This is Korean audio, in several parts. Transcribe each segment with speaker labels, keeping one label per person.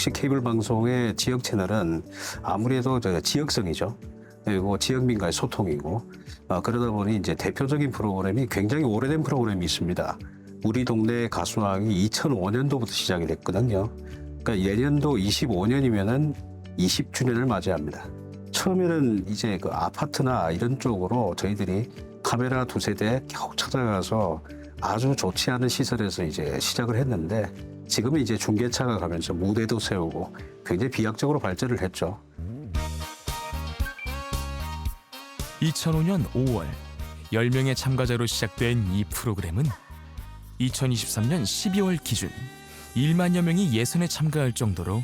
Speaker 1: 역시 케이블 방송의 지역 채널은 아무래도 저 지역성이죠. 그리고 지역민과의 소통이고 어, 그러다 보니 이제 대표적인 프로그램이 굉장히 오래된 프로그램이 있습니다. 우리 동네 가수왕이 2005년도부터 시작이 됐거든요. 그러니까 내년도 25년이면은 20주년을 맞이합니다. 처음에는 이제 그 아파트나 이런 쪽으로 저희들이 카메라 두세 대 겨우 찾아가서 아주 좋지 않은 시설에서 이제 시작을 했는데 지금은 이제 중계차가 가면서 무대도 세우고 굉장히 비약적으로 발전을 했죠.
Speaker 2: 2005년 5월 10명의 참가자로 시작된 이 프로그램은 2023년 12월 기준 1만여 명이 예선에 참가할 정도로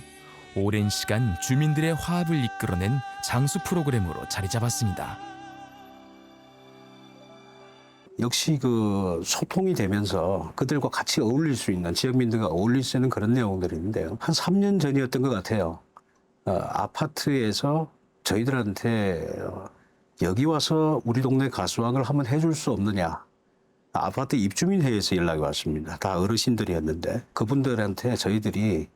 Speaker 2: 오랜 시간 주민들의 화합을 이끌어낸 장수 프로그램으로 자리 잡았습니다.
Speaker 1: 역시 그 소통이 되면서 그들과 같이 어울릴 수 있는 지역민들과 어울릴 수 있는 그런 내용들이 있는데요. 한 3년 전이었던 것 같아요. 어, 아파트에서 저희들한테 어, 여기 와서 우리 동네 가수왕을 한번 해줄 수 없느냐. 아파트 입주민 회의에서 연락이 왔습니다. 다 어르신들이었는데 그분들한테 저희들이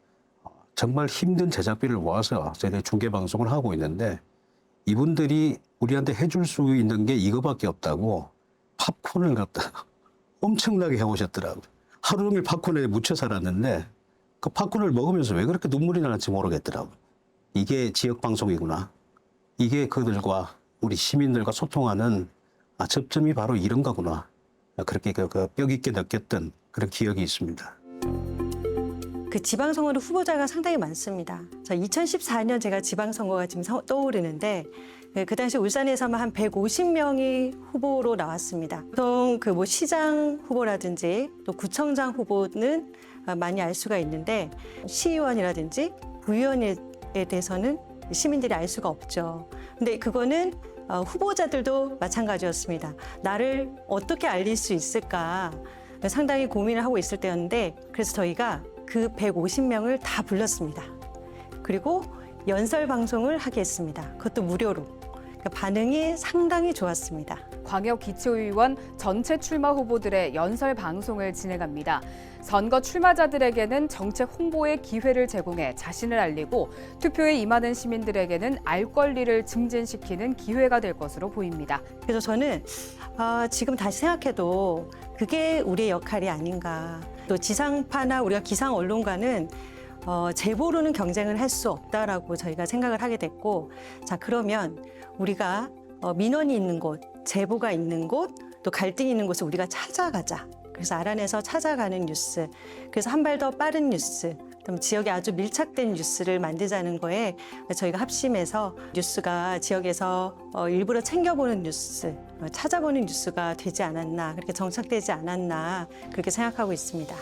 Speaker 1: 정말 힘든 제작비를 모아서 저희들이 중계 방송을 하고 있는데 이분들이 우리한테 해줄 수 있는 게 이거밖에 없다고 팝콘을 갖다 엄청나게 해오셨더라고요. 하루 종일 팝콘에 묻혀 살았는데 그 팝콘을 먹으면서 왜 그렇게 눈물이 나는지 모르겠더라고요. 이게 지역 방송이구나. 이게 그들과 우리 시민들과 소통하는 아, 접점이 바로 이런 거구나. 그렇게 그, 그 뼈 깊게 느꼈던 그런 기억이 있습니다.
Speaker 3: 그 지방선거로 후보자가 상당히 많습니다. 저 2014년 제가 지방선거가 지금 서- 떠오르는데 그- 그 당시 울산에서만 한 150명이 후보로 나왔습니다. 보통 그 뭐 시장 후보라든지 또 구청장 후보는 아, 많이 알 수가 있는데 시의원이라든지 부의원에 대해서는 시민들이 알 수가 없죠. 근데 그거는 어, 후보자들도 마찬가지였습니다. 나를 어떻게 알릴 수 있을까 상당히 고민을 하고 있을 때였는데 그래서 저희가 그 150명을 다 불렀습니다. 그리고 연설 방송을 하게 했습니다. 그것도 무료로. 그러니까 반응이 상당히 좋았습니다.
Speaker 4: 광역 기초의원 전체 출마 후보들의 연설 방송을 진행합니다. 선거 출마자들에게는 정책 홍보의 기회를 제공해 자신을 알리고 투표에 임하는 시민들에게는 알 권리를 증진시키는 기회가 될 것으로 보입니다.
Speaker 3: 그래서 저는 아, 지금 다시 생각해도 그게 우리의 역할이 아닌가. 또 지상파나 우리가 기상 언론과는 어, 제보로는 경쟁을 할 수 없다라고 저희가 생각을 하게 됐고, 자 그러면 우리가 어, 민원이 있는 곳, 제보가 있는 곳, 또 갈등이 있는 곳을 우리가 찾아가자. 그래서 알아내서 찾아가는 뉴스. 그래서 한 발 더 빠른 뉴스. 그럼 지역에 아주 밀착된 뉴스를 만들자는 거에 저희가 합심해서 뉴스가 지역에서 어, 일부러 챙겨보는 뉴스, 어, 찾아보는 뉴스가 되지 않았나, 그렇게 정착되지 않았나, 그렇게 생각하고 있습니다.